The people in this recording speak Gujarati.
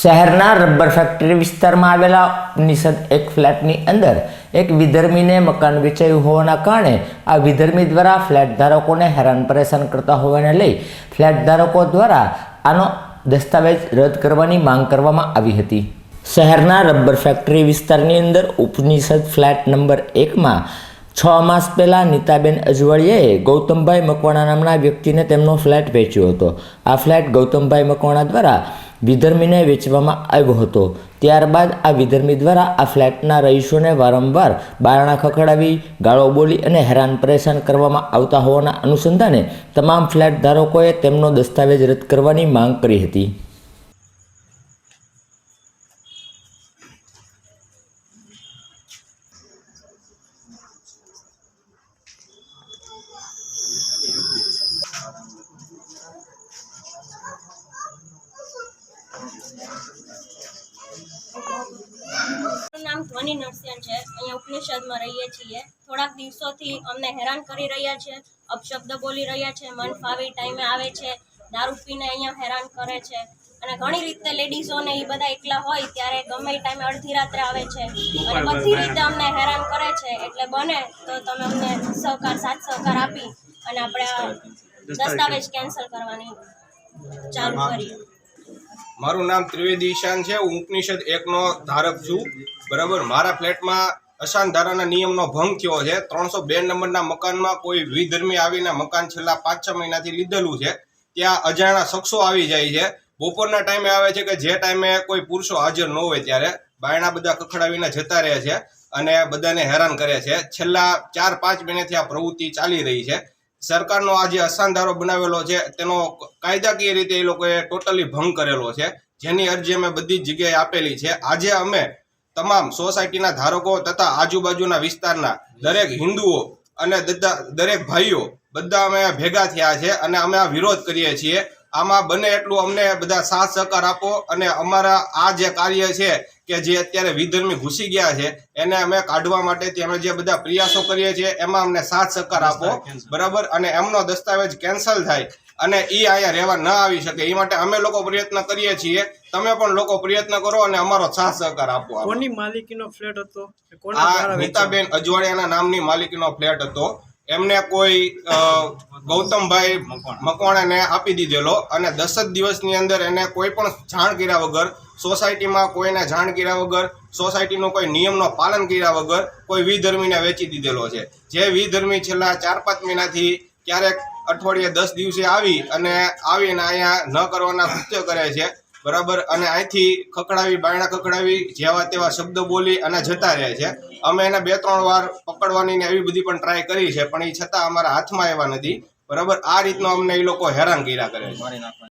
શહેરના રબર ફેક્ટરી વિસ્તારમાં આવેલા નિષદ એક ફ્લેટની અંદર એક વિધર્મીને મકાન વેચાયું હોવાના કારણે આ વિધર્મી દ્વારા ફ્લેટ ધારકોને હેરાન પરેશાન કરતા હોવાને લઈ ફ્લેટ ધારકો દ્વારા આનો દસ્તાવેજ રદ કરવાની માંગ કરવામાં આવી હતી. શહેરના રબર ફેક્ટરી વિસ્તારની અંદર ઉપનિષદ ફ્લેટ નંબર એકમાં છ માસ પહેલાં નીતાબેન અજવાળિયાએ ગૌતમભાઈ મકવાણા નામના વ્યક્તિને તેમનો ફ્લેટ વેચ્યો હતો. આ ફ્લેટ ગૌતમભાઈ મકવાણા દ્વારા વિધર્મીને વેચવામાં આવ્યો હતો. ત્યારબાદ આ વિધર્મી દ્વારા આ ફ્લેટના રહીશોને વારંવાર બારણા ખખડાવી, ગાળો બોલી અને હેરાન પરેશાન કરવામાં આવતા હોવાના અનુસંધાને તમામ ફ્લેટ ધારકોએ તેમનો દસ્તાવેજ રદ કરવાની માંગ કરી હતી. નામ ધ્વનિ નરસિંહ છે. અહીંયા ઉપનિષદમાં રહીએ છીએ. થોડાક દિવસોથી અમને હેરાન કરી રહ્યા છે. અપશબ્દ બોલી રહ્યા છે. મન ફાવી ટાઈમે આવે છે. દારૂ પીને અહીંયા હેરાન કરે છે. અને ઘણી રીતે લેડીઝોને એ બધા એકલા હોય ત્યારે ગમે એ ટાઈમે અડધી રાત્રે આવે છે. અને બધી રીતે અમને હેરાન કરે છે. એટલે બને તો તમે અમને સહકાર સાથ સહકાર આપી અને આપણે દસ્તાવેજ. કેન્સલ કરવાની ચાલુ કરીએ. મારું નામ ત્રિવેદી ઈશાન છે. હું ઉપનિષદ એકનો ધારક છું. બરાબર? મારા ફ્લેટમાં અશાંત ધારાના નિયમનો ભંગ થયો છે. ત્રણસો બે નંબરના મકાનમાં કોઈ વિધર્મી આવીને મકાન છેલ્લા પાંચ છ મહિનાથી લીધેલું છે. ત્યાં અજાણ્યા શખ્સો આવી જાય છે. બપોરના ટાઈમે આવે છે કે જે ટાઈમે કોઈ પુરુષો હાજર ન હોય ત્યારે બાયણા બધા કખડાવીને જતા રહે છે અને બધાને હેરાન કરે છે. છેલ્લા ચાર પાંચ મહિનાથી આ પ્રવૃત્તિ ચાલી રહી છે. સરકારનો આ જે અસાનધારો બનાવેલો છે, તેનો કાયદાકીય રીતે એ લોકોએ ટોટલી ભંગ કરેલો છે. જેની અરજી અમે બધી જગ્યાએ આપેલી છે. આજે અમે તમામ સોસાયટીના ધારકો તથા આજુબાજુના વિસ્તારના દરેક હિન્દુઓ અને દરેક ભાઈઓ બધા અમે ભેગા થયા છે અને અમે આ વિરોધ કરીએ છીએ. આમાં બને એટલું અમને બધા સાથ સહકાર આપો અને અમારા આ જે કાર્ય છે કે જે અત્યારે વિધર્મી ઘૂસી ગયા છે એને અમે કાઢવા માટે અમે જે બધા પ્રયાસો કરીએ છીએ એમાં અમને સાથ સહકાર આપો. બરાબર? અને એમનો દસ્તાવેજ કેન્સલ થાય અને એ અહીંયા રહેવા ન આવી શકે. એ માટે અમે લોકો પ્રયત્ન કરીએ છીએ. તમે પણ લોકો પ્રયત્ન કરો અને અમારો સાથ સહકાર આપો કોની માલિકીનો ફ્લેટ હતો? આ નીતાબેન અજવાળિયાના નામની માલિકીનો ફ્લેટ હતો. એમને કોઈ ગૌતમભાઈ મકવાણાને આપી દીધેલો અને દસ જ દિવસની અંદર એને કોઈ પણ જાણ કર્યા વગર, સોસાયટીમાં કોઈને જાણ કર્યા વગર, સોસાયટીનો કોઈ નિયમનો પાલન કર્યા વગર કોઈ વિધર્મીને વેચી દીધેલો છે. જે વિધર્મી છેલ્લા ચાર પાંચ મહિનાથી ક્યારેક અઠવાડિયે દસ દિવસે આવી અને આવીને અહીંયા ન કરવાના કૃત્ય કરે છે બરાબર? અને અહીંથી ખકડાવી બાયણા ખકડાવી જેવા તેવા શબ્દ બોલી અને જતા રહે છે. અમે એને બે ત્રણ વાર પકડવાની ને એવી બધી પણ ટ્રાય કરી છે, પણ એ છતાં અમારા હાથમાં એવા નથી. બરાબર? આ રીતનો અમને એ લોકો હેરાન કર્યા કરે છે.